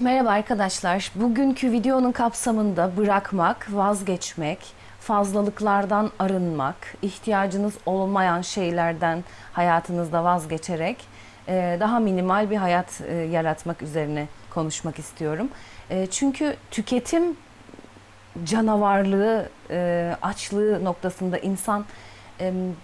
Merhaba arkadaşlar. Bugünkü videonun kapsamında bırakmak, vazgeçmek, fazlalıklardan arınmak, ihtiyacınız olmayan şeylerden hayatınızda vazgeçerek e, daha minimal bir hayat e, yaratmak üzerine konuşmak istiyorum. E, Çünkü tüketim canavarlığı, açlığı noktasında insan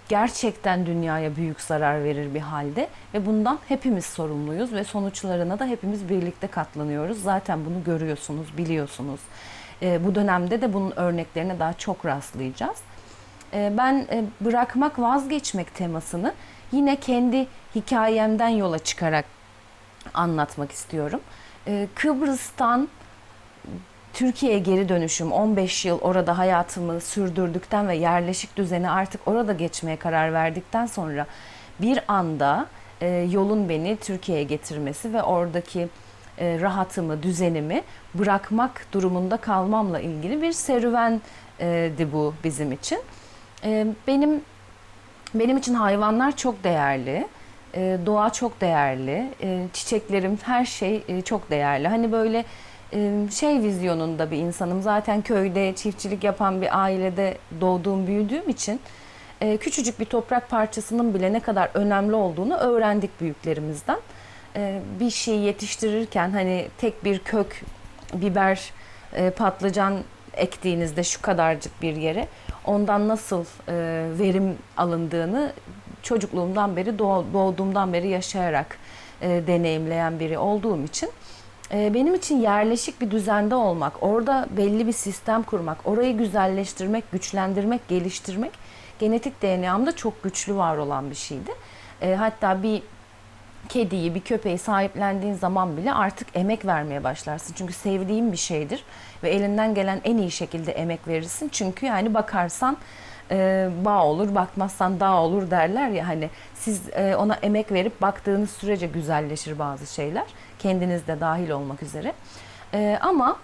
gerçekten dünyaya büyük zarar verir bir halde ve bundan hepimiz sorumluyuz ve sonuçlarına da hepimiz birlikte katlanıyoruz. Zaten bunu görüyorsunuz, biliyorsunuz. E, bu dönemde de bunun örneklerine daha çok rastlayacağız. E, ben e, bırakmak, vazgeçmek temasını yine kendi hikayemden yola çıkarak anlatmak istiyorum. Kıbrıs'tan Türkiye'ye geri dönüşüm 15 yıl orada hayatımı sürdürdükten ve yerleşik düzeni artık orada geçmeye karar verdikten sonra bir anda e, yolun beni Türkiye'ye getirmesi ve oradaki e, rahatımı, düzenimi bırakmak durumunda kalmamla ilgili bir serüvendi bu bizim için. E, benim benim için hayvanlar çok değerli. E, doğa çok değerli. E, çiçeklerim, her şey e, çok değerli. Hani böyle e, şey vizyonunda bir insanım. Zaten köyde çiftçilik yapan bir ailede doğduğum, büyüdüğüm için e, küçücük bir toprak parçasının bile ne kadar önemli olduğunu öğrendik büyüklerimizden. E, Bir şeyi yetiştirirken hani tek bir kök, biber, e, patlıcan ektiğinizde şu kadarcık bir yere ondan nasıl verim alındığını çocukluğumdan beri doğ- doğduğumdan beri yaşayarak deneyimleyen biri olduğum için e, benim için yerleşik bir düzende olmak, orada belli bir sistem kurmak, orayı güzelleştirmek, güçlendirmek, geliştirmek genetik DNA'mda çok güçlü var olan bir şeydi. E, hatta bir kediyi, bir köpeği sahiplendiğin zaman bile artık emek vermeye başlarsın. Çünkü sevdiğin bir şeydir ve elinden gelen en iyi şekilde emek verirsin. Çünkü yani bakarsan e, bağ olur, bakmazsan dağ olur derler ya hani siz e, ona emek verip baktığınız sürece güzelleşir bazı şeyler. Kendiniz de dahil olmak üzere. E, ama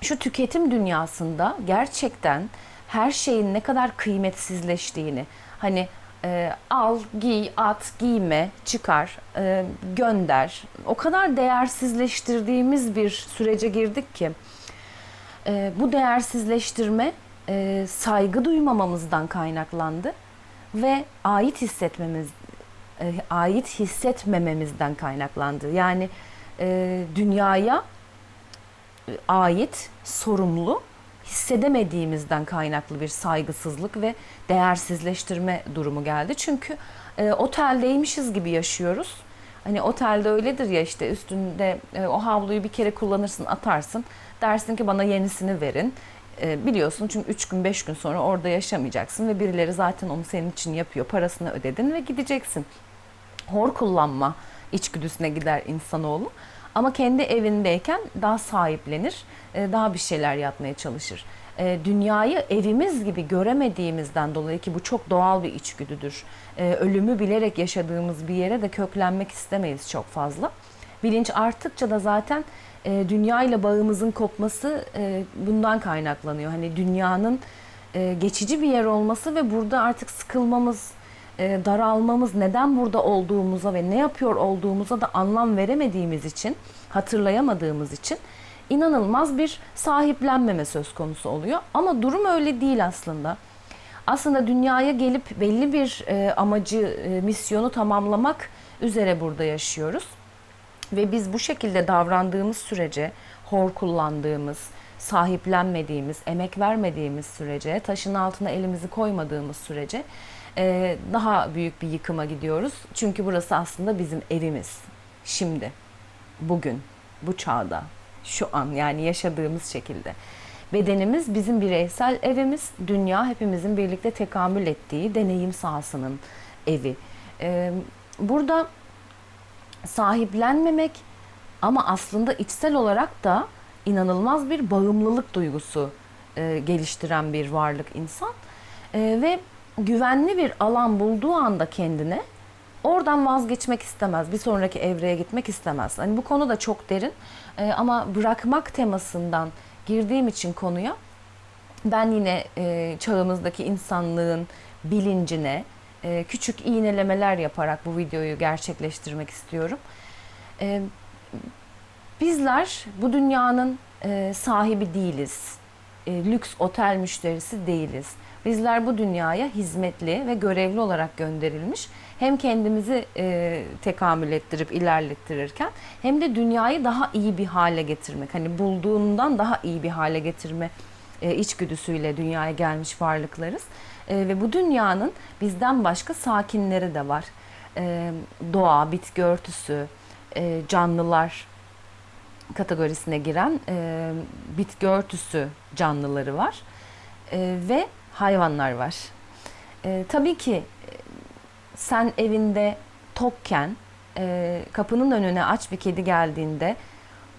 şu tüketim dünyasında gerçekten her şeyin ne kadar kıymetsizleştiğini hani e, al, giy, at, giyme, çıkar, e, gönder. O kadar değersizleştirdiğimiz bir sürece girdik ki e, bu değersizleştirme e, saygı duymamamızdan kaynaklandı ve ait hissetmemiz e, ait hissetmememizden kaynaklandı. Yani e, dünyaya ait, sorumlu hissedemediğimizden kaynaklı bir saygısızlık ve değersizleştirme durumu geldi. Çünkü e, oteldeymişiz gibi yaşıyoruz. Hani otelde öyledir ya işte üstünde e, o havluyu bir kere kullanırsın, atarsın. Dersin ki bana yenisini verin. E, biliyorsun çünkü 3 gün 5 gün sonra orada yaşamayacaksın ve birileri zaten onu senin için yapıyor. Parasını ödedin ve gideceksin. Hor kullanma içgüdüsüne gider insanoğlu. Ama kendi evindeyken daha sahiplenir, e, daha bir şeyler yapmaya çalışır. E, Dünyayı evimiz gibi göremediğimizden dolayı ki bu çok doğal bir içgüdüdür. E, Ölümü bilerek yaşadığımız bir yere de köklenmek istemeyiz çok fazla. Bilinç arttıkça da zaten dünya ile bağımızın kopması bundan kaynaklanıyor. Hani dünyanın geçici bir yer olması ve burada artık sıkılmamız, e, daralmamız, neden burada olduğumuza ve ne yapıyor olduğumuza da anlam veremediğimiz için, hatırlayamadığımız için inanılmaz bir sahiplenmeme söz konusu oluyor. Ama durum öyle değil aslında. Aslında dünyaya gelip belli bir e, amacı, e, misyonu tamamlamak üzere burada yaşıyoruz. Ve biz bu şekilde davrandığımız sürece, hor kullandığımız, sahiplenmediğimiz, emek vermediğimiz sürece, taşın altına elimizi koymadığımız sürece e, daha büyük bir yıkıma gidiyoruz. Çünkü burası aslında bizim evimiz. Şimdi, bugün, bu çağda, şu an yani yaşadığımız şekilde. Bedenimiz bizim bireysel evimiz, dünya hepimizin birlikte tekamül ettiği deneyim sahasının evi. E, burada sahiplenmemek ama aslında içsel olarak da inanılmaz bir bağımlılık duygusu e, geliştiren bir varlık insan E, ve güvenli bir alan bulduğu anda kendine oradan vazgeçmek istemez. Bir sonraki evreye gitmek istemez. Hani bu konu da çok derin E, ama bırakmak temasından girdiğim için konuya ben yine e, çağımızdaki insanlığın bilincine e, küçük iğnelemeler yaparak bu videoyu gerçekleştirmek istiyorum. E, Bizler bu dünyanın e, sahibi değiliz. E, lüks otel müşterisi değiliz. Bizler bu dünyaya hizmetli ve görevli olarak gönderilmiş. Hem kendimizi e, tekamül ettirip ilerlettirirken hem de dünyayı daha iyi bir hale getirmek. Hani bulduğundan daha iyi bir hale getirme e, içgüdüsüyle dünyaya gelmiş varlıklarız. E, ve bu dünyanın bizden başka sakinleri de var. E, doğa, bitki örtüsü, e, canlılar kategorisine giren e, bitki örtüsü canlıları var E, ve hayvanlar var. E, tabii ki e, sen evinde tokken e, kapının önüne aç bir kedi geldiğinde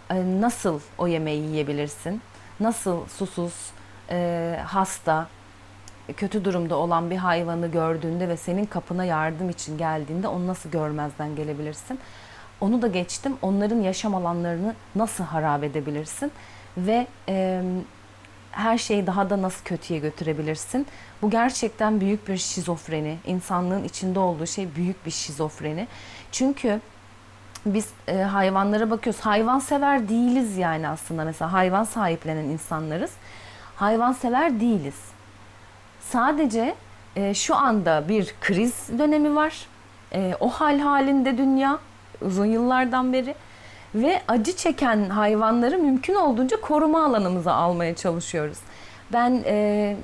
e, nasıl o yemeği yiyebilirsin? Nasıl susuz, e, hasta, kötü durumda olan bir hayvanı gördüğünde ve senin kapına yardım için geldiğinde onu nasıl görmezden gelebilirsin? Onu da geçtim. Onların yaşam alanlarını nasıl harap edebilirsin? Ve e, her şeyi daha da nasıl kötüye götürebilirsin? Bu gerçekten büyük bir şizofreni. İnsanlığın içinde olduğu şey büyük bir şizofreni. Çünkü biz e, hayvanlara bakıyoruz. Hayvan sever değiliz yani aslında. Mesela hayvan sahiplenen insanlarız. Hayvan sever değiliz. Sadece e, şu anda bir kriz dönemi var. E, o hal halinde dünya uzun yıllardan beri ve acı çeken hayvanları mümkün olduğunca koruma alanımıza almaya çalışıyoruz. Ben e,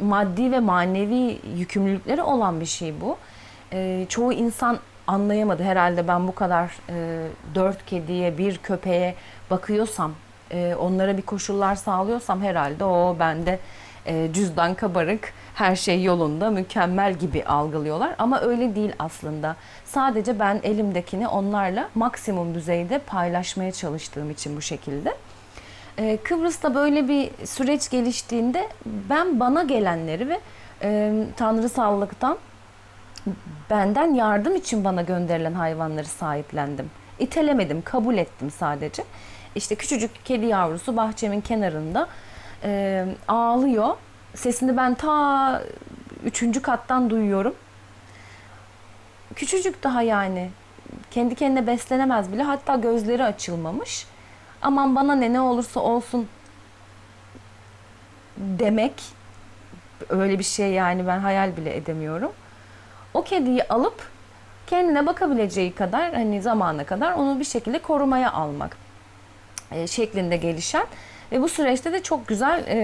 maddi ve manevi yükümlülükleri olan bir şey bu. E, çoğu insan anlayamadı herhalde ben bu kadar e, dört kediye bir köpeğe bakıyorsam e, onlara bir koşullar sağlıyorsam herhalde o bende e, cüzdan kabarık her şey yolunda mükemmel gibi algılıyorlar ama öyle değil aslında. Sadece ben elimdekini onlarla maksimum düzeyde paylaşmaya çalıştığım için bu şekilde. Ee, Kıbrıs'ta böyle bir süreç geliştiğinde ben bana gelenleri ve e, tanrısallıktan benden yardım için bana gönderilen hayvanları sahiplendim. İtelemedim, kabul ettim sadece. İşte küçücük kedi yavrusu bahçemin kenarında e, ağlıyor. Sesini ben ta üçüncü kattan duyuyorum. Küçücük daha yani. Kendi kendine beslenemez bile. Hatta gözleri açılmamış. Aman bana ne ne olursa olsun demek öyle bir şey yani ben hayal bile edemiyorum. O kediyi alıp kendine bakabileceği kadar hani zamana kadar onu bir şekilde korumaya almak e, şeklinde gelişen ve bu süreçte de çok güzel e,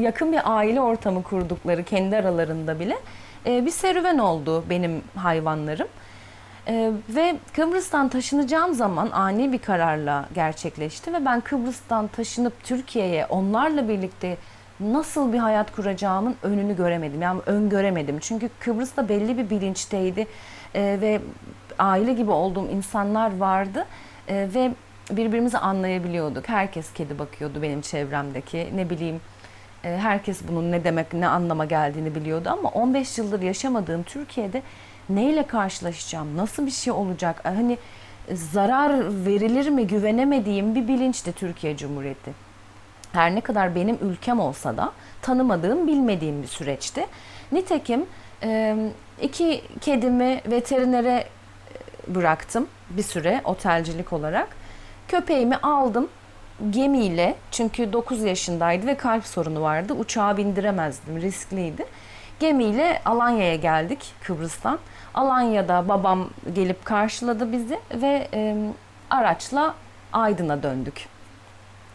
yakın bir aile ortamı kurdukları kendi aralarında bile e, bir serüven oldu benim hayvanlarım. E, ve Kıbrıs'tan taşınacağım zaman ani bir kararla gerçekleşti ve ben Kıbrıs'tan taşınıp Türkiye'ye onlarla birlikte nasıl bir hayat kuracağımın önünü göremedim. Yani öngöremedim. Çünkü Kıbrıs'ta belli bir bilinçteydi e, ve aile gibi olduğum insanlar vardı e, ve birbirimizi anlayabiliyorduk. Herkes kedi bakıyordu benim çevremdeki. Ne bileyim e, herkes bunun ne demek, ne anlama geldiğini biliyordu ama 15 yıldır yaşamadığım Türkiye'de neyle karşılaşacağım, nasıl bir şey olacak? Hani zarar verilir mi güvenemediğim bir bilinçti Türkiye Cumhuriyeti. Her ne kadar benim ülkem olsa da tanımadığım, bilmediğim bir süreçti. Nitekim e, iki kedimi veterinere bıraktım bir süre otelcilik olarak. Köpeğimi aldım gemiyle çünkü 9 yaşındaydı ve kalp sorunu vardı. Uçağa bindiremezdim, riskliydi. Gemiyle Alanya'ya geldik Kıbrıs'tan. Alanya'da babam gelip karşıladı bizi ve e, araçla Aydın'a döndük.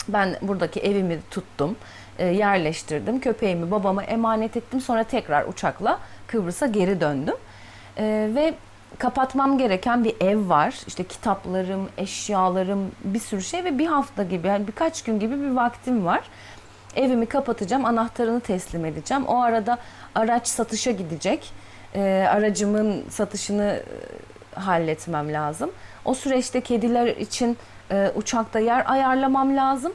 Ben buradaki evimi tuttum, e, yerleştirdim. Köpeğimi babama emanet ettim. Sonra tekrar uçakla Kıbrıs'a geri döndüm. E, ve kapatmam gereken bir ev var. İşte kitaplarım, eşyalarım, bir sürü şey ve bir hafta gibi, yani birkaç gün gibi bir vaktim var. Evimi kapatacağım, anahtarını teslim edeceğim. O arada araç satışa gidecek. E, aracımın satışını e, halletmem lazım. O süreçte kediler için e, uçakta yer ayarlamam lazım.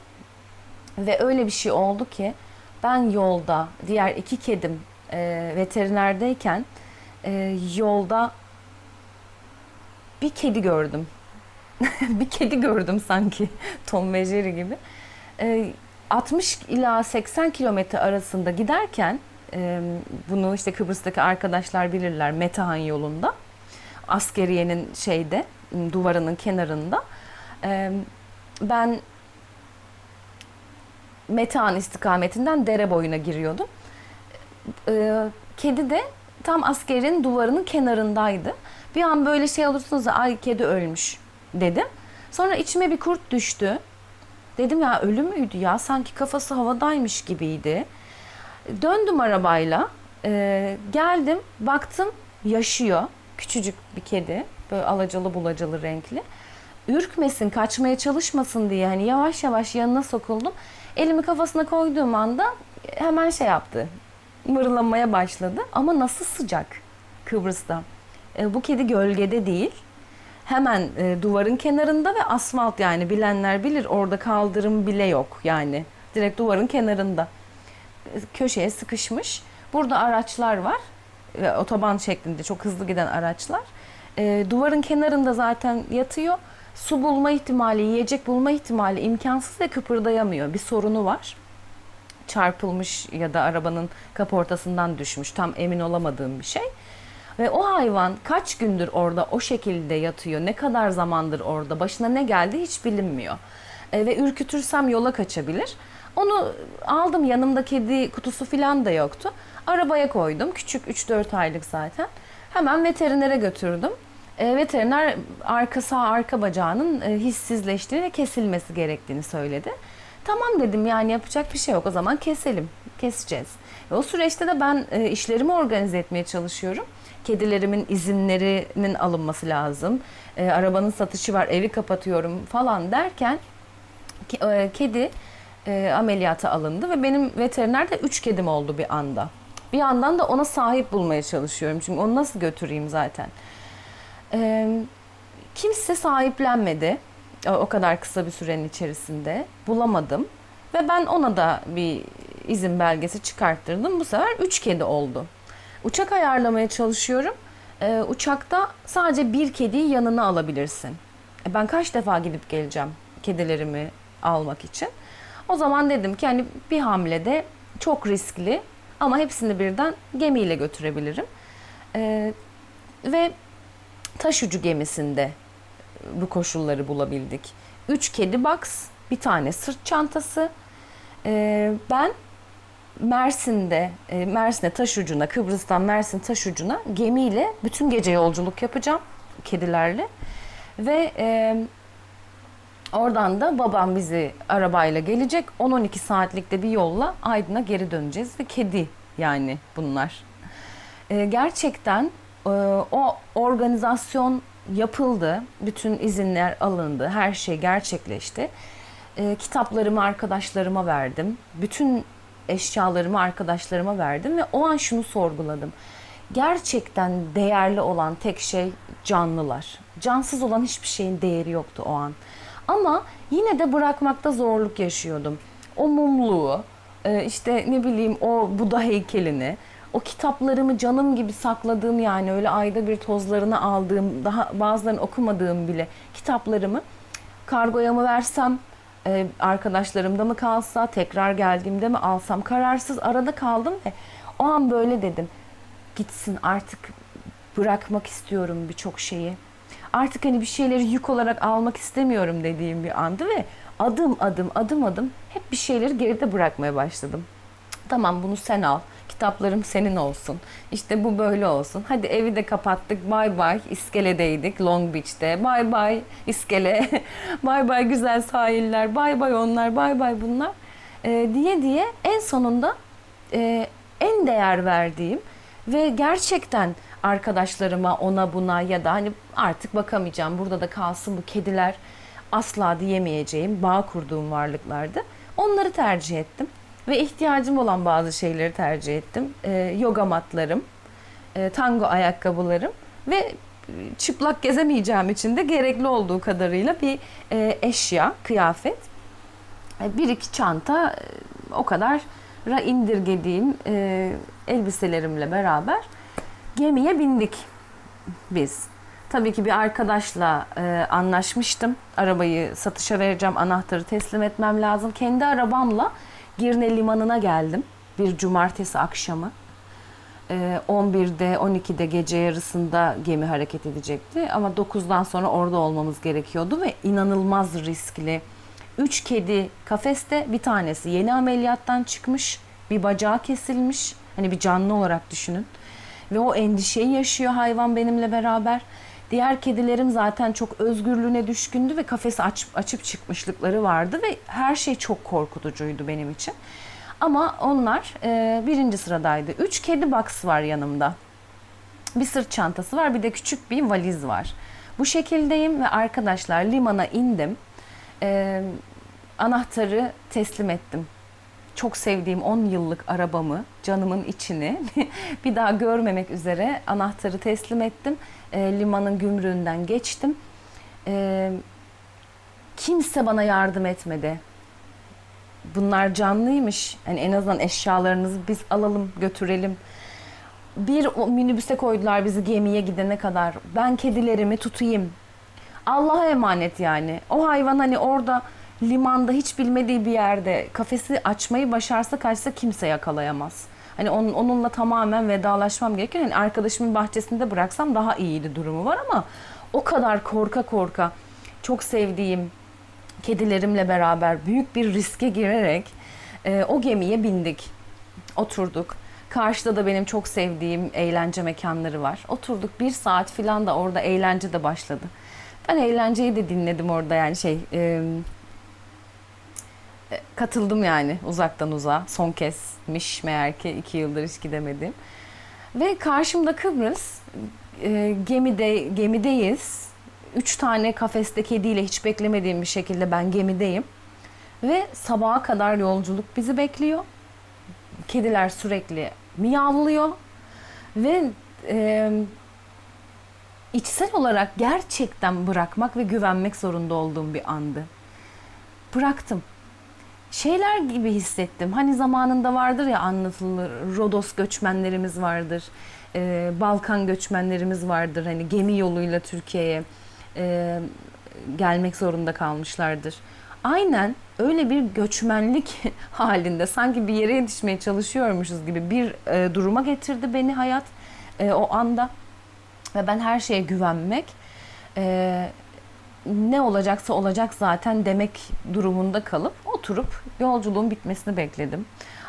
Ve öyle bir şey oldu ki ben yolda diğer iki kedim e, veterinerdeyken e, yolda bir kedi gördüm. bir kedi gördüm sanki Tom ve Jerry gibi. E, 60 ila 80 kilometre arasında giderken e, bunu işte Kıbrıs'taki arkadaşlar bilirler Metahan yolunda askeriyenin şeyde duvarının kenarında e, ben Metehan istikametinden dere boyuna giriyordum. Ee, kedi de tam askerin duvarının kenarındaydı. Bir an böyle şey olursunuz da ay kedi ölmüş dedim. Sonra içime bir kurt düştü. Dedim ya ölü müydü ya sanki kafası havadaymış gibiydi. Döndüm arabayla Ee, geldim baktım yaşıyor. Küçücük bir kedi böyle alacalı bulacalı renkli. Ürkmesin kaçmaya çalışmasın diye hani yavaş yavaş yanına sokuldum. Elimi kafasına koyduğum anda hemen şey yaptı. Mırlamaya başladı ama nasıl sıcak Kıbrıs'ta. E, bu kedi gölgede değil. Hemen e, duvarın kenarında ve asfalt yani bilenler bilir orada kaldırım bile yok yani. Direkt duvarın kenarında. E, Köşeye sıkışmış. Burada araçlar var. E, otoban şeklinde çok hızlı giden araçlar. E, duvarın kenarında zaten yatıyor. Su bulma ihtimali, yiyecek bulma ihtimali imkansız ve kıpırdayamıyor. Bir sorunu var. Çarpılmış ya da arabanın kaportasından düşmüş. Tam emin olamadığım bir şey. Ve o hayvan kaç gündür orada o şekilde yatıyor, ne kadar zamandır orada, başına ne geldi hiç bilinmiyor. E, ve ürkütürsem yola kaçabilir. Onu aldım yanımda kedi kutusu falan da yoktu. Arabaya koydum. Küçük 3-4 aylık zaten. Hemen veterinere götürdüm. E, veteriner arka sağ arka bacağının e, hissizleştiğini ve kesilmesi gerektiğini söyledi. Tamam dedim yani yapacak bir şey yok o zaman keselim. Keseceğiz. E, o süreçte de ben e, işlerimi organize etmeye çalışıyorum. Kedilerimin izinlerinin alınması lazım. E, arabanın satışı var, evi kapatıyorum falan derken ke- e, kedi e, ameliyata alındı ve benim veterinerde 3 kedim oldu bir anda. Bir yandan da ona sahip bulmaya çalışıyorum. Çünkü onu nasıl götüreyim zaten. E, kimse sahiplenmedi. O- O kadar kısa bir sürenin içerisinde. Bulamadım. Ve ben ona da bir izin belgesi çıkarttırdım. Bu sefer 3 kedi oldu. Uçak ayarlamaya çalışıyorum. E, uçakta sadece bir kediyi yanına alabilirsin. E, ben kaç defa gidip geleceğim kedilerimi almak için. O zaman dedim ki hani bir hamlede çok riskli ama hepsini birden gemiyle götürebilirim. E, ve taşucu gemisinde bu koşulları bulabildik. Üç kedi box, bir tane sırt çantası. E, ben Mersin'de, e, Mersin'e taş ucuna, Kıbrıs'tan Mersin taş ucuna gemiyle bütün gece yolculuk yapacağım kedilerle. Ve e, oradan da babam bizi arabayla gelecek. 10-12 saatlikte bir yolla Aydın'a geri döneceğiz ve kedi yani bunlar. E, gerçekten e, o organizasyon yapıldı. Bütün izinler alındı. Her şey gerçekleşti. E, kitaplarımı arkadaşlarıma verdim. Bütün eşyalarımı arkadaşlarıma verdim ve o an şunu sorguladım. Gerçekten değerli olan tek şey canlılar. Cansız olan hiçbir şeyin değeri yoktu o an. Ama yine de bırakmakta zorluk yaşıyordum. O mumluğu, e, işte ne bileyim o Buda heykelini, o kitaplarımı canım gibi sakladığım yani öyle ayda bir tozlarını aldığım, daha bazılarını okumadığım bile kitaplarımı kargoya mı versem, e, arkadaşlarımda mı kalsa, tekrar geldiğimde mi alsam kararsız arada kaldım ve o an böyle dedim. Gitsin artık bırakmak istiyorum birçok şeyi. Artık hani bir şeyleri yük olarak almak istemiyorum dediğim bir andı ve adım adım adım adım hep bir şeyleri geride bırakmaya başladım. Tamam bunu sen al. Kitaplarım senin olsun. İşte bu böyle olsun. Hadi evi de kapattık. Bay bay. İskeledeydik Long Beach'te. Bay bay iskele. bay bay güzel sahiller. Bay bay onlar. Bay bay bunlar. Ee, diye diye en sonunda e, en değer verdiğim ve gerçekten arkadaşlarıma ona buna ya da hani artık bakamayacağım burada da kalsın bu kediler asla diyemeyeceğim bağ kurduğum varlıklardı. Onları tercih ettim ve ihtiyacım olan bazı şeyleri tercih ettim. Ee, yoga matlarım, e, tango ayakkabılarım ve e, çıplak gezemeyeceğim için de gerekli olduğu kadarıyla bir e, eşya, kıyafet, e, bir iki çanta e, o kadar ra indirgediğim e, elbiselerimle beraber gemiye bindik biz. Tabii ki bir arkadaşla e, anlaşmıştım. Arabayı satışa vereceğim, anahtarı teslim etmem lazım. Kendi arabamla Girne Limanı'na geldim bir cumartesi akşamı. E, 11'de 12'de gece yarısında gemi hareket edecekti ama 9'dan sonra orada olmamız gerekiyordu ve inanılmaz riskli Üç kedi kafeste bir tanesi yeni ameliyattan çıkmış. Bir bacağı kesilmiş. Hani bir canlı olarak düşünün. Ve o endişeyi yaşıyor hayvan benimle beraber. Diğer kedilerim zaten çok özgürlüğüne düşkündü ve kafesi aç, açıp çıkmışlıkları vardı ve her şey çok korkutucuydu benim için. Ama onlar e, birinci sıradaydı. Üç kedi box var yanımda. Bir sırt çantası var, bir de küçük bir valiz var. Bu şekildeyim ve arkadaşlar limana indim. E, anahtarı teslim ettim. Çok sevdiğim 10 yıllık arabamı, canımın içini bir daha görmemek üzere anahtarı teslim ettim. E, limanın gümrüğünden geçtim. E, kimse bana yardım etmedi. Bunlar canlıymış. Yani en azından eşyalarınızı biz alalım, götürelim. Bir minibüse koydular bizi gemiye gidene kadar. Ben kedilerimi tutayım. Allah'a emanet yani. O hayvan hani orada limanda hiç bilmediği bir yerde kafesi açmayı başarsa kaçsa kimse yakalayamaz. Hani onun, onunla tamamen vedalaşmam gerekiyor. Hani arkadaşımın bahçesinde bıraksam daha iyiydi durumu var ama o kadar korka korka çok sevdiğim kedilerimle beraber büyük bir riske girerek e, o gemiye bindik. Oturduk. Karşıda da benim çok sevdiğim eğlence mekanları var. Oturduk bir saat falan da orada eğlence de başladı. Ben eğlenceyi de dinledim orada yani şey e, katıldım yani uzaktan uzağa. Son kezdmiş meğer ki iki yıldır hiç gidemedim. Ve karşımda Kıbrıs e, gemide gemideyiz. Üç tane kafeste kediyle hiç beklemediğim bir şekilde ben gemideyim. Ve sabaha kadar yolculuk bizi bekliyor. Kediler sürekli miyavlıyor. Ve e, içsel olarak gerçekten bırakmak ve güvenmek zorunda olduğum bir andı. Bıraktım şeyler gibi hissettim. Hani zamanında vardır ya anlatılır. Rodos göçmenlerimiz vardır. e, Balkan göçmenlerimiz vardır. Hani gemi yoluyla Türkiye'ye e, gelmek zorunda kalmışlardır. Aynen öyle bir göçmenlik halinde sanki bir yere yetişmeye çalışıyormuşuz gibi bir e, duruma getirdi beni hayat e, o anda. Ve ben her şeye güvenmek e, ne olacaksa olacak zaten demek durumunda kalıp oturup yolculuğun bitmesini bekledim.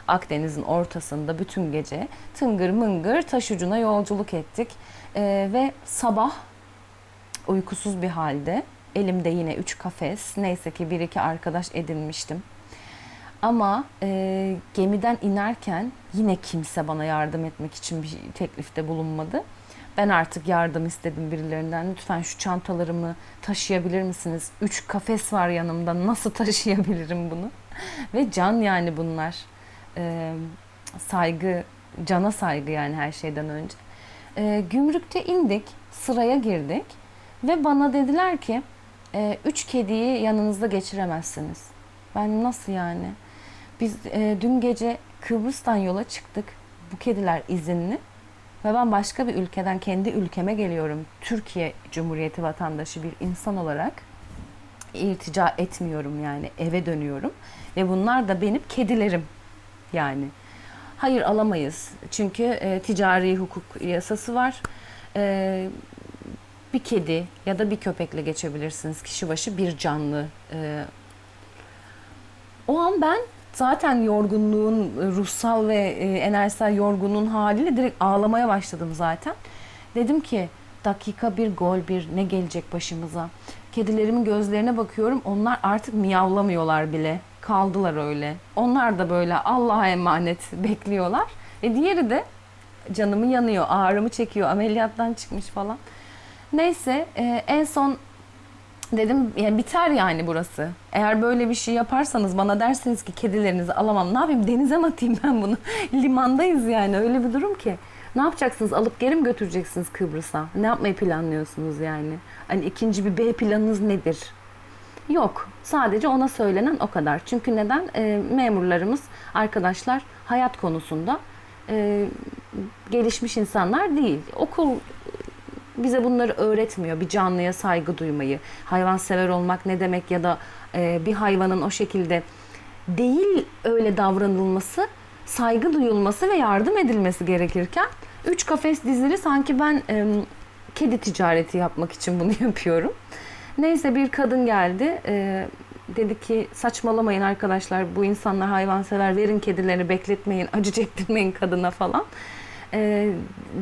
Akdeniz'in ortasında bütün gece tıngır mıngır taş ucuna yolculuk ettik. Ee, ve sabah uykusuz bir halde elimde yine üç kafes neyse ki bir iki arkadaş edinmiştim. Ama e, gemiden inerken yine kimse bana yardım etmek için bir teklifte bulunmadı. Ben artık yardım istedim birilerinden. Lütfen şu çantalarımı taşıyabilir misiniz? Üç kafes var yanımda. Nasıl taşıyabilirim bunu? Ve can yani bunlar. Ee, saygı, cana saygı yani her şeyden önce. Ee, gümrükte indik, sıraya girdik. Ve bana dediler ki, e, üç kediyi yanınızda geçiremezsiniz. Ben nasıl yani? Biz e, dün gece Kıbrıs'tan yola çıktık. Bu kediler izinli. Ve ben başka bir ülkeden kendi ülkeme geliyorum. Türkiye Cumhuriyeti vatandaşı bir insan olarak irtica etmiyorum yani eve dönüyorum. Ve bunlar da benim kedilerim yani. Hayır alamayız. Çünkü e, ticari hukuk yasası var. E, bir kedi ya da bir köpekle geçebilirsiniz. Kişi başı bir canlı. E, o an ben zaten yorgunluğun ruhsal ve e, enerjisel yorgunluğun haliyle direkt ağlamaya başladım zaten. Dedim ki dakika bir gol bir ne gelecek başımıza. Kedilerimin gözlerine bakıyorum onlar artık miyavlamıyorlar bile. Kaldılar öyle. Onlar da böyle Allah'a emanet bekliyorlar. E diğeri de canımı yanıyor, ağrımı çekiyor, ameliyattan çıkmış falan. Neyse e, en son dedim yani biter yani burası. Eğer böyle bir şey yaparsanız bana derseniz ki kedilerinizi alamam. Ne yapayım denize mi atayım ben bunu? Limandayız yani öyle bir durum ki. Ne yapacaksınız? Alıp geri mi götüreceksiniz Kıbrıs'a? Ne yapmayı planlıyorsunuz yani? Hani ikinci bir B planınız nedir? Yok. Sadece ona söylenen o kadar. Çünkü neden? E, memurlarımız, arkadaşlar hayat konusunda e, gelişmiş insanlar değil. Okul bize bunları öğretmiyor. Bir canlıya saygı duymayı, hayvansever olmak ne demek ya da e, bir hayvanın o şekilde değil öyle davranılması, saygı duyulması ve yardım edilmesi gerekirken üç kafes dizili sanki ben e, kedi ticareti yapmak için bunu yapıyorum. Neyse bir kadın geldi. E, dedi ki saçmalamayın arkadaşlar bu insanlar hayvansever verin kedilerini bekletmeyin acı çektirmeyin kadına falan. Ee,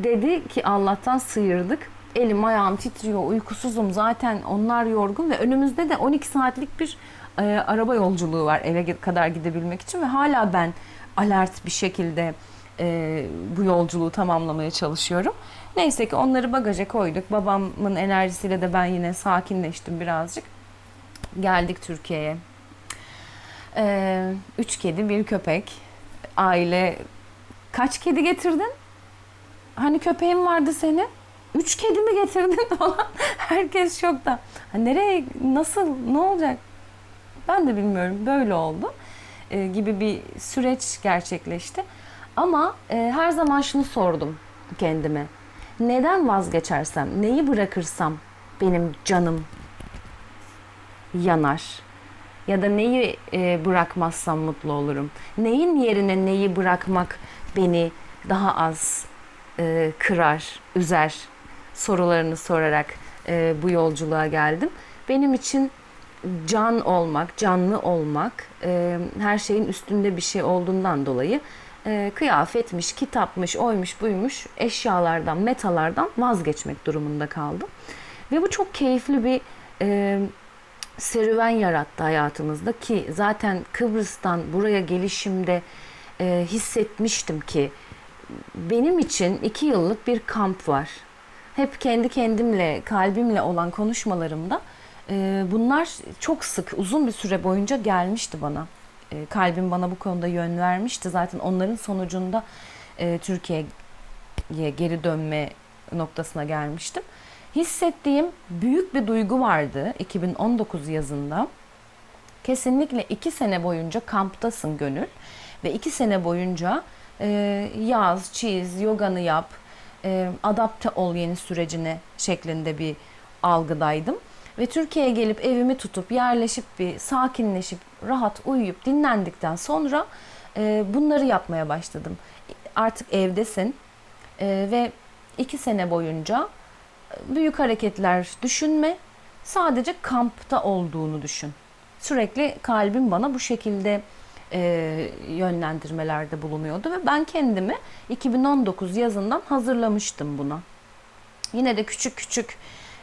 dedi ki Allah'tan sıyırdık. Elim ayağım titriyor uykusuzum zaten onlar yorgun ve önümüzde de 12 saatlik bir e, araba yolculuğu var eve kadar gidebilmek için ve hala ben alert bir şekilde e, bu yolculuğu tamamlamaya çalışıyorum. Neyse ki onları bagaja koyduk. Babamın enerjisiyle de ben yine sakinleştim birazcık. Geldik Türkiye'ye. Ee, üç kedi, bir köpek. Aile kaç kedi getirdin? Hani köpeğin vardı senin? Üç kedi mi getirdin falan. Herkes şokta. Ha, nereye, nasıl, ne olacak? Ben de bilmiyorum. Böyle oldu. Ee, gibi bir süreç gerçekleşti. Ama e, her zaman şunu sordum kendime. Neden vazgeçersem, neyi bırakırsam benim canım yanar? Ya da neyi e, bırakmazsam mutlu olurum? Neyin yerine neyi bırakmak beni daha az e, kırar, üzer sorularını sorarak e, bu yolculuğa geldim. Benim için can olmak, canlı olmak, e, her şeyin üstünde bir şey olduğundan dolayı e, kıyafetmiş, kitapmış, oymuş, buymuş eşyalardan, metalardan vazgeçmek durumunda kaldım. Ve bu çok keyifli bir e, serüven yarattı hayatımızda ki zaten Kıbrıs'tan buraya gelişimde e, hissetmiştim ki benim için iki yıllık bir kamp var. Hep kendi kendimle, kalbimle olan konuşmalarımda e, bunlar çok sık, uzun bir süre boyunca gelmişti bana. E, kalbim bana bu konuda yön vermişti. Zaten onların sonucunda e, Türkiye'ye geri dönme noktasına gelmiştim. Hissettiğim büyük bir duygu vardı 2019 yazında. Kesinlikle iki sene boyunca kamptasın gönül ve iki sene boyunca e, yaz, çiz, yoganı yap, e, adapte ol yeni sürecine şeklinde bir algıdaydım. Ve Türkiye'ye gelip evimi tutup yerleşip bir sakinleşip rahat uyuyup dinlendikten sonra e, bunları yapmaya başladım. Artık evdesin e, ve iki sene boyunca büyük hareketler düşünme. Sadece kampta olduğunu düşün. Sürekli kalbim bana bu şekilde e, yönlendirmelerde bulunuyordu ve ben kendimi 2019 yazından hazırlamıştım buna. Yine de küçük küçük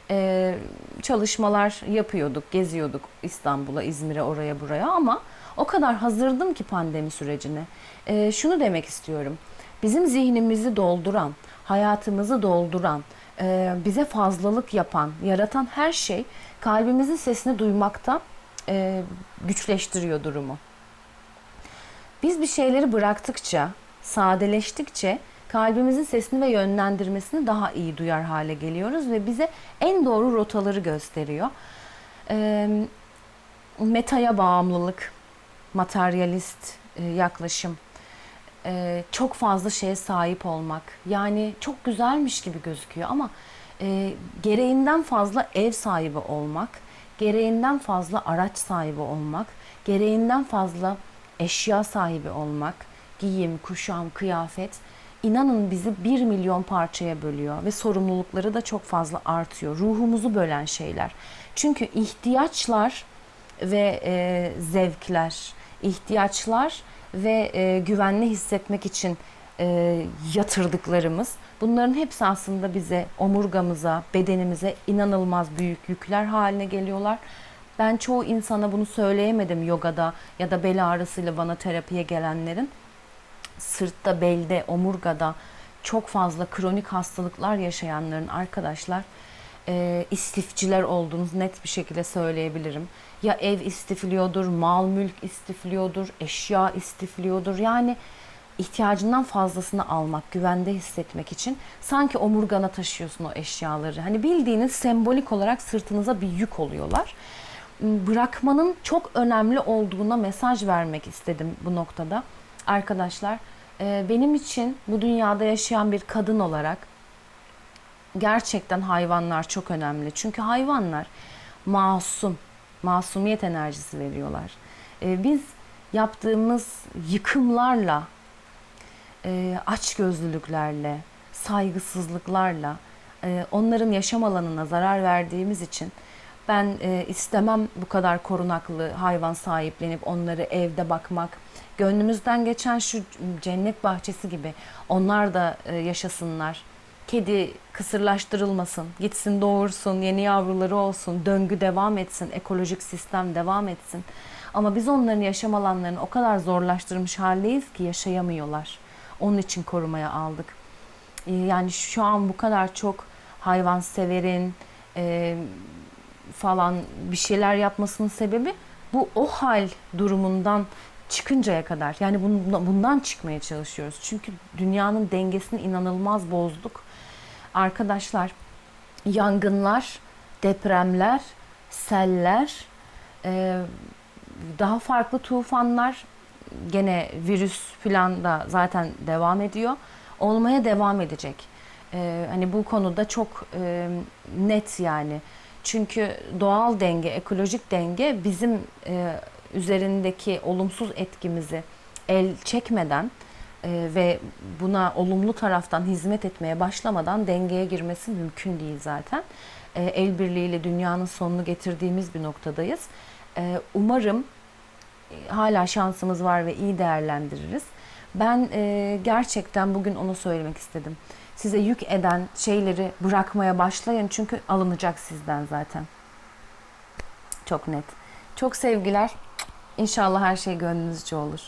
e, çalışmalar yapıyorduk, geziyorduk İstanbul'a, İzmir'e, oraya buraya ama o kadar hazırdım ki pandemi sürecine. E, şunu demek istiyorum. Bizim zihnimizi dolduran, hayatımızı dolduran, e, bize fazlalık yapan, yaratan her şey kalbimizin sesini duymakta e, güçleştiriyor durumu. Biz bir şeyleri bıraktıkça, sadeleştikçe kalbimizin sesini ve yönlendirmesini daha iyi duyar hale geliyoruz ve bize en doğru rotaları gösteriyor. E, metaya bağımlılık, materyalist e, yaklaşım, e, çok fazla şeye sahip olmak. Yani çok güzelmiş gibi gözüküyor ama e, gereğinden fazla ev sahibi olmak, gereğinden fazla araç sahibi olmak, gereğinden fazla eşya sahibi olmak, giyim, kuşam, kıyafet inanın bizi bir milyon parçaya bölüyor ve sorumlulukları da çok fazla artıyor. Ruhumuzu bölen şeyler. Çünkü ihtiyaçlar ve e, zevkler, ihtiyaçlar ve e, güvenli hissetmek için e, yatırdıklarımız bunların hepsi aslında bize omurgamıza, bedenimize inanılmaz büyük yükler haline geliyorlar. Ben çoğu insana bunu söyleyemedim yogada ya da bel ağrısıyla bana terapiye gelenlerin. Sırtta, belde, omurgada çok fazla kronik hastalıklar yaşayanların arkadaşlar e, istifçiler olduğunuzu net bir şekilde söyleyebilirim. Ya ev istifliyordur, mal mülk istifliyordur, eşya istifliyordur. Yani ihtiyacından fazlasını almak, güvende hissetmek için sanki omurgana taşıyorsun o eşyaları. Hani bildiğiniz sembolik olarak sırtınıza bir yük oluyorlar. Bırakmanın çok önemli olduğuna mesaj vermek istedim bu noktada. Arkadaşlar e, benim için bu dünyada yaşayan bir kadın olarak gerçekten hayvanlar çok önemli. Çünkü hayvanlar masum, masumiyet enerjisi veriyorlar. Ee, biz yaptığımız yıkımlarla, e, açgözlülüklerle, saygısızlıklarla e, onların yaşam alanına zarar verdiğimiz için Ben e, istemem bu kadar korunaklı hayvan sahiplenip onları evde bakmak. Gönlümüzden geçen şu cennet bahçesi gibi onlar da e, yaşasınlar. Kedi kısırlaştırılmasın, gitsin doğursun, yeni yavruları olsun, döngü devam etsin, ekolojik sistem devam etsin. Ama biz onların yaşam alanlarını o kadar zorlaştırmış haldeyiz ki yaşayamıyorlar. Onun için korumaya aldık. Ee, Yani şu an bu kadar çok hayvan severin e, falan bir şeyler yapmasının sebebi bu o hal durumundan çıkıncaya kadar. Yani bundan, bundan çıkmaya çalışıyoruz. Çünkü dünyanın dengesini inanılmaz bozduk. Arkadaşlar yangınlar, depremler, seller, e, daha farklı tufanlar gene virüs falan da zaten devam ediyor. Olmaya devam edecek. Ee, hani bu konuda çok e, net yani. Çünkü doğal denge, ekolojik denge bizim e, üzerindeki olumsuz etkimizi el çekmeden e, ve buna olumlu taraftan hizmet etmeye başlamadan dengeye girmesi mümkün değil zaten. E, el birliğiyle dünyanın sonunu getirdiğimiz bir noktadayız. E, umarım hala şansımız var ve iyi değerlendiririz. Ben e, gerçekten bugün onu söylemek istedim. Size yük eden şeyleri bırakmaya başlayın çünkü alınacak sizden zaten. Çok net. Çok sevgiler. İnşallah her şey gönlünüzce olur.